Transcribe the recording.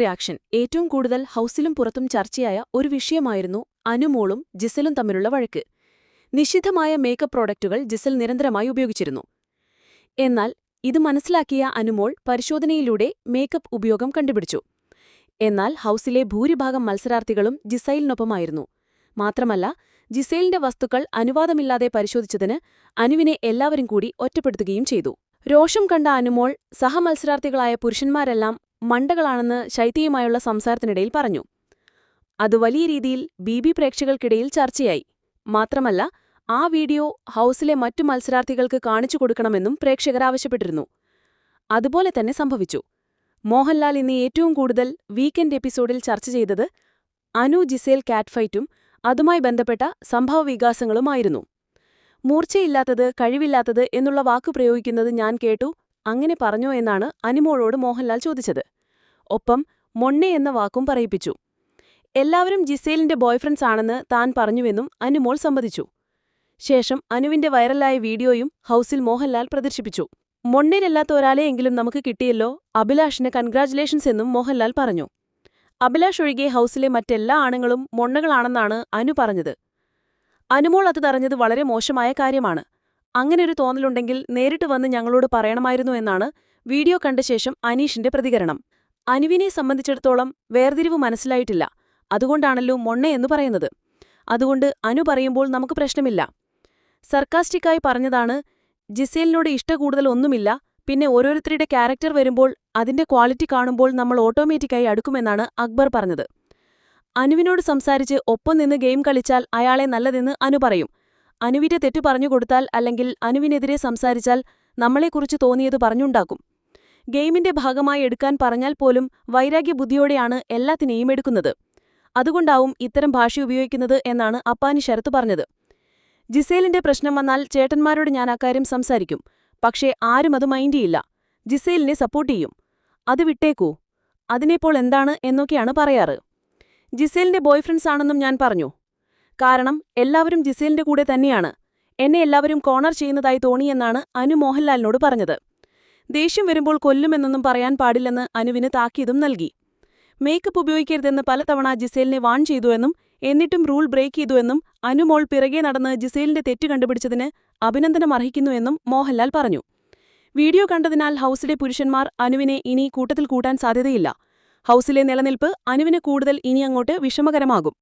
Reaction. ഏറ്റവും കൂടുതൽ ഹൗസിലും പുറത്തും ചർച്ചയായ ഒരു വിഷയമായിരുന്നു അനുമോളും ജിസലും തമ്മിലുള്ള വഴക്ക്. നിഷിദ്ധമായ മേക്കപ്പ് പ്രോഡക്റ്റുകൾ ജിസൽ നിരന്തരമായി ഉപയോഗിച്ചിരുന്നു. എന്നാൽ ഇത് മനസ്സിലാക്കിയ അനുമോൾ പരിശോധനയിലൂടെ മേക്കപ്പ് ഉപയോഗം കണ്ടുപിടിച്ചു. എന്നാൽ ഹൗസിലെ ഭൂരിഭാഗം മത്സരാർത്ഥികളും ജിസൈലിനൊപ്പമായിരുന്നു. മാത്രമല്ല ജിസൈലിന്റെ വസ്തുക്കൾ അനുവാദമില്ലാതെ പരിശോധിച്ചതിന് അനുവിനെ എല്ലാവരും കൂടി ഒറ്റപ്പെടുത്തുകയും ചെയ്തു. രോഷം കണ്ട അനുമോൾ സഹമത്സരാർത്ഥികളായ പുരുഷന്മാരെല്ലാം മണ്ടകളാണെന്ന് ശൈത്യയുമായുള്ള സംസാരത്തിനിടയിൽ പറഞ്ഞു. അത് വലിയ രീതിയിൽ ബി ബി പ്രേക്ഷകർക്കിടയിൽ ചർച്ചയായി. മാത്രമല്ല ആ വീഡിയോ ഹൗസിലെ മറ്റു മത്സരാർത്ഥികൾക്ക് കാണിച്ചു കൊടുക്കണമെന്നും പ്രേക്ഷകർ ആവശ്യപ്പെട്ടിരുന്നു. അതുപോലെ തന്നെ സംഭവിച്ചു. മോഹൻലാൽ ഇന്ന് ഏറ്റവും കൂടുതൽ വീക്കെൻഡ് എപ്പിസോഡിൽ ചർച്ച ചെയ്തത് അനു ജിസേൽ കാറ്റ്ഫൈറ്റും അതുമായി ബന്ധപ്പെട്ട സംഭവവികാസങ്ങളുമായിരുന്നു മൂർച്ചയില്ലാത്തത് കഴിവില്ലാത്തത് എന്നുള്ള വാക്കു പ്രയോഗിക്കുന്നത് ഞാൻ കേട്ടു അങ്ങനെ പറഞ്ഞോ എന്നാണ് അനിമോളോട് മോഹൻലാൽ ചോദിച്ചത്. ഒപ്പം മൊണ്ണെ എന്ന വാക്കും പറയിപ്പിച്ചു. എല്ലാവരും ജിസേലിന്റെ ബോയ്ഫ്രണ്ട്സ് ആണെന്ന് താൻ പറഞ്ഞുവെന്നും അനുമോൾ സമ്മതിച്ചു. ശേഷം അനുവിന്റെ വൈറലായ വീഡിയോയും ഹൗസിൽ മോഹൻലാൽ പ്രദർശിപ്പിച്ചു. മൊണ്ണയിലല്ലാത്ത ഒരാളെ എങ്കിലും നമുക്ക് കിട്ടിയല്ലോ? അഭിലാഷിന് കൺഗ്രാചുലേഷൻസ് എന്നും മോഹൻലാൽ പറഞ്ഞു. അഭിലാഷ് ഒഴികെ ഹൗസിലെ മറ്റെല്ലാ ആണുങ്ങളും മൊണ്ണകളാണെന്നാണ് അനു പറഞ്ഞത്. അനുമോൾ അത് തറഞ്ഞത് വളരെ മോശമായ കാര്യമാണ്. അങ്ങനെയൊരു തോന്നലുണ്ടെങ്കിൽ നേരിട്ട് വന്ന് ഞങ്ങളോട് പറയണമായിരുന്നു എന്നാണ് വീഡിയോ കണ്ട ശേഷം അനീഷിന്റെ പ്രതികരണം. അനുവിനെ സംബന്ധിച്ചിടത്തോളം വേർതിരിവ് മനസ്സിലായിട്ടില്ല. അതുകൊണ്ടാണല്ലോ മൊണ്ണ എന്ന് പറയുന്നത്. അതുകൊണ്ട് അനു പറയുമ്പോൾ നമുക്ക് പ്രശ്നമില്ല. സർക്കാസ്റ്റിക്കായി പറഞ്ഞതാണ് ജിസേലിനോട് ഇഷ്ടകൂടുതൽ ഒന്നുമില്ല പിന്നെ ഓരോരുത്തരുടെ ക്യാരക്ടർ വരുമ്പോൾ അതിന്റെ ക്വാളിറ്റി കാണുമ്പോൾ നമ്മൾ ഓട്ടോമാറ്റിക്കായി അടുക്കുമെന്നാണ് അക്ബർ പറഞ്ഞത്. അനുവിനോട് സംസാരിച്ച് ഒപ്പം നിന്ന് ഗെയിം കളിച്ചാൽ അയാളെ നല്ലതെന്ന് അനു പറയും. അനുവിന്റെ തെറ്റു പറഞ്ഞുകൊടുത്താൽ അല്ലെങ്കിൽ അനുവിനെതിരെ സംസാരിച്ചാൽ നമ്മളെക്കുറിച്ച് തോന്നിയത് പറഞ്ഞുണ്ടാക്കും. ഗെയിമിന്റെ ഭാഗമായി എടുക്കാൻ പറഞ്ഞാൽ പോലും വൈരാഗ്യബുദ്ധിയോടെയാണ് എല്ലാത്തിനെയും എടുക്കുന്നത്. അതുകൊണ്ടാവും ഇത്തരം ഭാഷ ഉപയോഗിക്കുന്നത് എന്നാണ് അപ്പാനി ശരത്ത് പറഞ്ഞത്. ജിസേലിന്റെ പ്രശ്നം വന്നാൽ ചേട്ടന്മാരോട് ഞാൻ അക്കാര്യം സംസാരിക്കും. പക്ഷേ ആരും അത് മൈൻഡ് ചെയ്യില്ല. ജിസേലിനെ സപ്പോർട്ട് ചെയ്യും. അത് വിട്ടേക്കൂ. അതിനെപ്പോൾ എന്താണ് എന്നൊക്കെയാണ് പറയാറ്. ജിസേലിന്റെ ബോയ്ഫ്രണ്ട്സ് ആണെന്നും ഞാൻ പറഞ്ഞു. കാരണം എല്ലാവരും ജിസേലിന്റെ കൂടെ തന്നെയാണ്. എന്നെ എല്ലാവരും കോണർ ചെയ്യുന്നതായി തോന്നിയെന്നാണ് അനു മോഹൻലാലിനോട് പറഞ്ഞത്. ദേഷ്യം വരുമ്പോൾ കൊല്ലുമെന്നൊന്നും പറയാൻ പാടില്ലെന്ന് അനുവിന് താക്കീതും നൽകി. മേക്കപ്പ് ഉപയോഗിക്കരുതെന്ന് പലതവണ ജിസേലിനെ വാൺ ചെയ്തുവെന്നും എന്നിട്ടും റൂൾ ബ്രേക്ക് ചെയ്തുവെന്നും അനുമോൾ പിറകെ നടന്ന് ജിസേലിന്റെ തെറ്റ് കണ്ടുപിടിച്ചതിന് അഭിനന്ദനം അർഹിക്കുന്നുവെന്നും മോഹൻലാൽ പറഞ്ഞു. വീഡിയോ കണ്ടതിനാൽ ഹൌസിലെ പുരുഷന്മാർ അനുവിനെ ഇനി കൂട്ടത്തിൽ കൂട്ടാൻ സാധ്യതയില്ല. ഹൌസിലെ നിലനിൽപ്പ് അനുവിന് കൂടുതൽ ഇനിയങ്ങോട്ട് വിഷമകരമാകും.